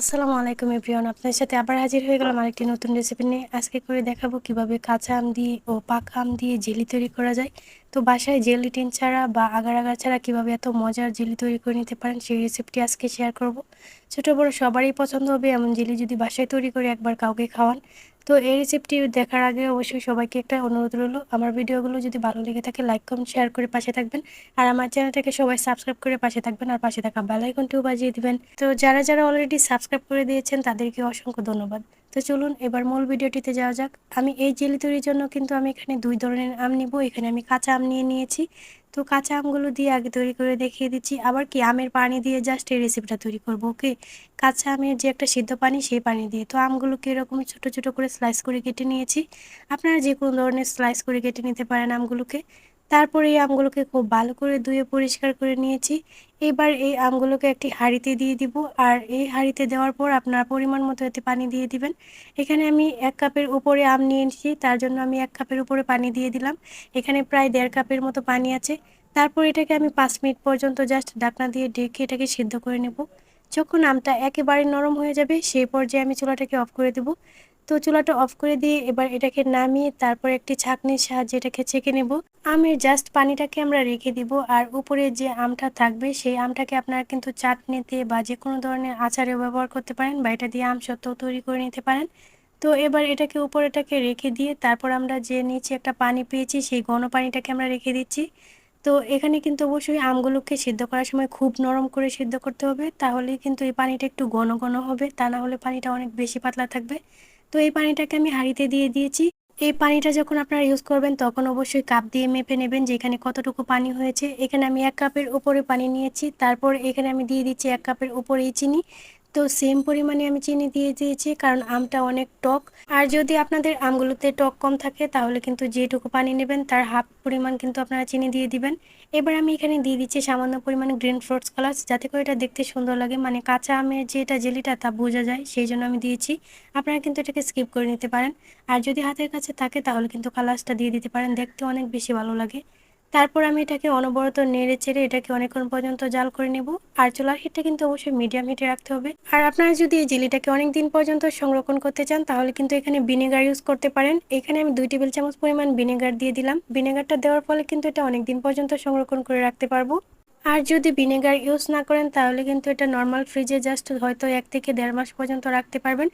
আসসালামু আলাইকুম এভরিওয়ান, আপনাদের সাথে আবার হাজির হয়ে গেলাম আরেকটি নতুন রেসিপি নিয়ে। আজকে করে দেখাবো কীভাবে কাঁচা আম দিয়ে ও পাকা আম দিয়ে জেলি তৈরি করা যায়। তো বাসায় জেলি টিন ছাড়া বা আগার আগার ছাড়া কীভাবে এত মজার জেলি তৈরি করে নিতে পারেন, সেই রেসিপিটি আজকে শেয়ার করব। ছোট বড় সবারই পছন্দ হবে, এমন জেলি যদি বাসায় তৈরি করে একবার কাউকে খাওয়ান তো এই রেসিপিটি দেখার আগে অবশ্যই সবাইকে একটা অনুরোধ রইল, আমার ভিডিওগুলো যদি ভালো লেগে থাকে লাইক কম শেয়ার করে পাশে থাকবেন। আর আমার চ্যানেলটাকে সবাই সাবস্ক্রাইব করে পাশে থাকবেন আর পাশে থাকা বেলাইকনটিও বাজিয়ে দিবেন। তো যারা যারা অলরেডি সাবস্ক্রাইব করে দিয়েছেন, তাদেরকে অসংখ্য ধন্যবাদ। তো চলুন এবার মূল ভিডিওটিতে যাওয়া যাক। আমি এই জেলি তৈরির জন্য কিন্তু আমি এখানে দুই ধরনের আম নিব। এখানে আমি কাঁচা আম নিয়ে নিয়েছি। তো কাঁচা আমগুলো দিয়ে আগে তৈরি করে দেখিয়ে দিচ্ছি। আবার কি আমের পানি দিয়ে জাস্ট এই রেসিপিটা তৈরি করব, ওকে? কাঁচা আমের যে একটা সিদ্ধ পানি, সেই পানি দিয়ে। তো আমগুলোকে এরকম ছোট ছোট করে স্লাইস করে কেটে নিয়েছি। আপনারা যে কোনো ধরনের স্লাইস করে কেটে নিতে পারেন আমগুলোকে। তারপরে এই আমগুলোকে খুব ভালো করে ধুয়ে পরিষ্কার করে নিয়েছি। এবার এই আমগুলোকে একটি হাঁড়িতে দিয়ে দিব আর এই হাঁড়িতে দেওয়ার পর আপনার পরিমাণ মতো এতে পানি দিয়ে দিবেন। এখানে আমি এক কাপের উপরে আম নিয়ে নিয়েছি, তার জন্য আমি এক কাপের উপরে পানি দিয়ে দিলাম। এখানে প্রায় দেড় কাপের মতো পানি আছে। তারপর এটাকে আমি পাঁচ মিনিট পর্যন্ত জাস্ট ঢাকনা দিয়ে ডেকে এটাকে সিদ্ধ করে নেব। যখন আমটা একেবারে নরম হয়ে যাবে, সেই পর্যায়ে আমি চুলাটাকে অফ করে দেব। তো চুলাটা অফ করে দিয়ে এবার এটাকে নামিয়ে তারপর একটি ছাঁকনির সাহায্যে এটাকে ছেঁকে নেব। আমের জাস্ট পানিটাকে আমরা রেখে দিব আর উপরে যে আমটা থাকবে সেই আমটাকে আপনারা কিন্তু চাটনিতে বা যে কোনো ধরনের আচারে ব্যবহার করতে পারেন বা এটা দিয়ে আম সত্ত্বেও তৈরি করে নিতে পারেন। তো এবার এটাকে উপরেটাকে রেখে দিয়ে তারপর আমরা যে নিচে একটা পানি পেয়েছি সেই ঘন পানিটাকে আমরা রেখে দিচ্ছি। তো এখানে কিন্তু অবশ্যই আমগুলোকে সিদ্ধ করার সময় খুব নরম করে সিদ্ধ করতে হবে, তাহলেই কিন্তু এই পানিটা একটু ঘন ঘন হবে, তা না হলে পানিটা অনেক বেশি পাতলা থাকবে। তো এই পানিটাকে আমি হাঁড়িতে দিয়ে দিয়েছি। এই পানিটা যখন আপনারা ইউজ করবেন, তখন অবশ্যই কাপ দিয়ে মেপে নেবেন যে এখানে কতটুকু পানি হয়েছে। এখানে আমি এক কাপের উপরে পানি নিয়েছি। তারপর এখানে আমি দিয়ে দিচ্ছি এক কাপের উপরেই চিনি। তো সেম পরিমাণে আমি চিনি দিয়ে দিয়েছি, কারণ আমটা অনেক টক। আর যদি আপনাদের আমগুলোতে টক কম থাকে, তাহলে কিন্তু যেটুকু পানি নেবেন, তার হাফ পরিমাণ কিন্তু আপনারা চিনি দিয়ে দিবেন। এবার আমি এখানে দিয়ে দিচ্ছি সামান্য পরিমাণে গ্রিন ফ্রুটস কালার যাতে করে এটা দেখতে সুন্দর লাগে। মানে কাঁচা আমের যে এটা জেলিটা, তা বোঝা যায়, সেই জন্য আমি দিয়েছি। আপনারা কিন্তু এটাকে স্কিপ করে নিতে পারেন। আর যদি হাতের কাছে থাকে, তাহলে কিন্তু কালার্সটা দিয়ে দিতে পারেন। দেখতে অনেক বেশি ভালো লাগে। তারপর আমি এটাকে অনবরত নেড়ে চেড়ে এটাকে অনেকক্ষণ পর্যন্ত জাল করে নেব। আর চুলার হিটটা কিন্তু অবশ্যই মিডিয়াম হিটে রাখতে হবে। আর আপনারা যদি এই জেলিটাকে অনেক দিন পর্যন্ত সংরক্ষণ করতে চান, তাহলে কিন্তু এখানে ভিনেগার ইউজ করতে পারেন। এখানে আমি দুই টেবিল চামচ পরিমাণ ভিনেগার দিয়ে দিলাম। ভিনেগারটা দেওয়ার ফলে কিন্তু এটা অনেক দিন পর্যন্ত সংরক্ষণ করে রাখতে পারব। আর যদি ভিনেগার ইউজ না করেন, তাহলে কিন্তু এটা নর্মাল ফ্রিজে জাস্ট হয়তো এক থেকে দেড় মাস পর্যন্ত রাখতে পারবেন।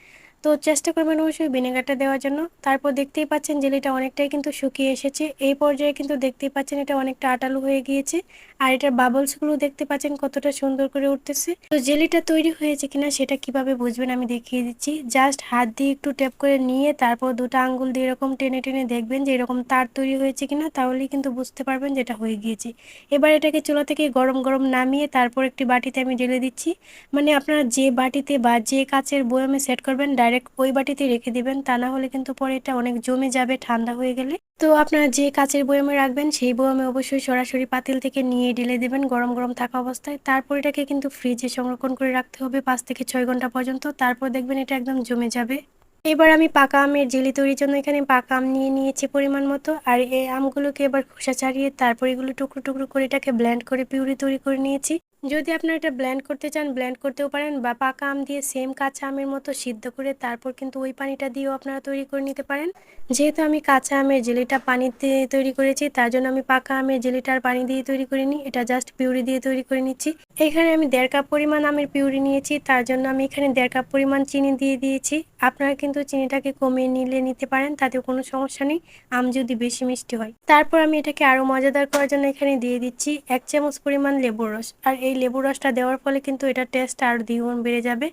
তো চেষ্টা করবেন অবশ্যই ভিনেগারটা দেওয়ার জন্য। তারপর দেখতেই পাচ্ছেন জেলিটা অনেকটাই কিন্তু শুকিয়ে এসেছে। এই পর্যায়ে কিন্তু দেখতেই পাচ্ছেন এটা অনেকটা আটালু হয়ে গিয়েছে। আর এটার বাবলসগুলো দেখতে পাচ্ছেন কতটা সুন্দর করে উঠতেছে। তো জেলিটা তৈরি হয়েছে কিনা সেটা কীভাবে বুঝবেন আমি দেখিয়ে দিচ্ছি। জাস্ট হাত দিয়ে একটু ট্যাপ করে নিয়ে তারপর দুটো আঙ্গুল দিয়ে এরকম টেনে টেনে দেখবেন যে এরকম তার তৈরি হয়েছে কিনা, তাহলেই কিন্তু বুঝতে পারবেন যেটা হয়ে গিয়েছে। এবার এটাকে চুলা থেকে গরম গরম নামিয়ে তারপর একটি বাটিতে আমি ঢেলে দিচ্ছি। মানে আপনারা যে বাটিতে বা যে কাচের বয়ামে সেট করবেন ডাইরেক্ট ওই বাটিতে রেখে দিবেন, তা না হলে কিন্তু পরে এটা অনেক জমে যাবে, ঠান্ডা হয়ে গেলে। তো আপনারা যে কাচের বয়ামে রাখবেন, সেই বয়ামে অবশ্যই সরাসরি পাতিল থেকে নিয়ে ঢেলে দেবেন গরম গরম থাকা অবস্থায়। তারপর এটাকে কিন্তু ফ্রিজে সংরক্ষণ করে রাখতে হবে পাঁচ থেকে ছয় ঘণ্টা পর্যন্ত। তারপর দেখবেন এটা একদম জমে যাবে। এবার আমি পাকা আমের জেলি তৈরির জন্য এখানে পাকা আম নিয়ে নিয়েছি পরিমাণ মতো। আর এই আমগুলোকে এবার খোসা ছাড়িয়ে তারপর এগুলো টুকরো টুকরো করে এটাকে ব্ল্যান্ড করে পিউরি তৈরি করে নিয়েছি। যদি আপনারা এটা ব্ল্যান্ড করতে চান ব্ল্যান্ড করতেও পারেন বা পাকা আম দিয়ে সেম কাঁচা আমের মতো সিদ্ধ করে তারপর কিন্তু ওই পানিটা দিয়েও আপনারা তৈরি করে নিতে পারেন। যেহেতু আমি কাঁচা আমের জেলিটা পানিতে তৈরি করেছি, তার জন্য আমি পাকা আমের জেলিটার পানি দিয়ে তৈরি করিনি এটা জাস্ট পিউরি দিয়ে তৈরি করে নিচ্ছি। এখানে আমি দেড় কাপ পরিমাণ আমের পিউরি নিয়েছি, তার জন্য আমি এখানে দেড় কাপ পরিমাণ চিনি দিয়ে দিয়েছি। আপনারা কিন্তু চিনিটাকে কমিয়ে নিলে নিতে পারেন তাতে কোনো সমস্যা নেই, আম যদি বেশি মিষ্টি হয়। তারপর আমি এটাকে আরও মজাদার করার জন্য এখানে দিয়ে দিচ্ছি এক চামচ পরিমাণ লেবুর রস। আর এই লেবু রসটা দেওয়ার ফলে কিন্তু এটা টেস্ট আর দ্বিগুণ বেড়ে যাবে।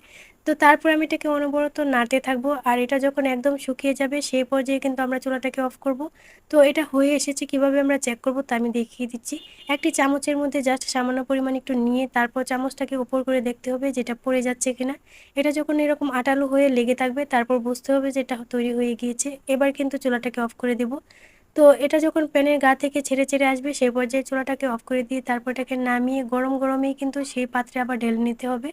তো তারপর আমি এটাকে অনবরত নাড়তে থাকব আর এটা যখন একদম শুকিয়ে যাবে সেই পর্যায়ে কিন্তু আমরা চুলাটাকে অফ করব। তো এটা হয়ে এসেছে কীভাবে আমরা চেক করব তা আমি দেখিয়ে দিচ্ছি। একটি চামচের মধ্যে জাস্ট সামান্য পরিমাণ একটু নিয়ে তারপর চামচটাকে উপর করে দেখতে হবে যেটা পড়ে যাচ্ছে কিনা। এটা যখন এরকম আটালু হয়ে লেগে থাকবে তারপর বুঝতে হবে যে এটা তৈরি হয়ে গিয়েছে। এবার কিন্তু চুলাটাকে অফ করে দেব। তো এটা যখন প্যানের গা থেকে ছেড়ে ছেড়ে আসবে, সেই পর্যায়ে চুলাটাকে অফ করে দিয়ে তারপর এটাকে নামিয়ে গরম গরমেই কিন্তু সেই পাত্রে আবার ঢেলে নিতে হবে।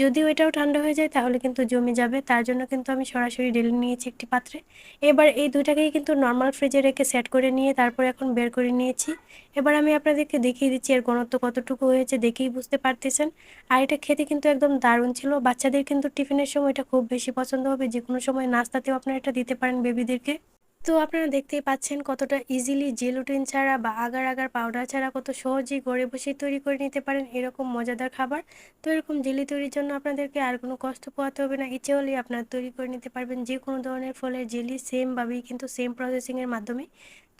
যদিও এটাও ঠান্ডা হয়ে যায়, তাহলে কিন্তু জমে যাবে। তার জন্য কিন্তু আমি সরাসরি ঢেলে নিয়েছি একটি পাত্রে। এবার এই দুইটাকেই কিন্তু নর্মাল ফ্রিজে রেখে সেট করে নিয়ে তারপর এখন বের করে নিয়েছি। এবার আমি আপনাদেরকে দেখিয়ে দিচ্ছি এর ঘনত্ব কতটুকু হয়েছে, দেখেই বুঝতে পারতেছেন। আর এটা খেতে কিন্তু একদম দারুণ ছিল। বাচ্চাদের কিন্তু টিফিনের সময় এটা খুব বেশি পছন্দ হবে। যে কোনো সময় নাস্তাতেও আপনারা এটা দিতে পারেন বেবিদেরকে তো আপনারা দেখতেই পাচ্ছেন কতটা ইজিলি জেলুটিন ছাড়া বা আগার আগার পাউডার ছাড়া কত সহজেই ঘরে বসে তৈরি করে নিতে পারেন এরকম মজাদার খাবার। তো এরকম জেলি তৈরির জন্য আপনাদেরকে আর কোনো কষ্ট পোয়াতে হবে না। ইচ্ছে হলেই আপনারা তৈরি করে নিতে পারবেন যে কোনো ধরনের ফলের জেলি সেমভাবেই কিন্তু সেম প্রসেসিংয়ের মাধ্যমে।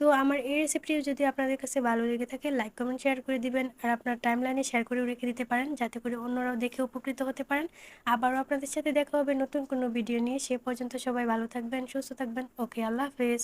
তো আমার এই রেসিপিটিও যদি আপনাদের কাছে ভালো লেগে থাকে লাইক কমেন্ট শেয়ার করে দিবেন। আর আপনার টাইম লাইনে শেয়ার করেও রেখে দিতে পারেন, যাতে করে অন্যরাও দেখে উপকৃত হতে পারেন। আবারও আপনাদের সাথে দেখা হবে নতুন কোনো ভিডিও নিয়ে। সে পর্যন্ত সবাই ভালো থাকবেন, সুস্থ থাকবেন। ওকে আল্লাহ হাফেজ।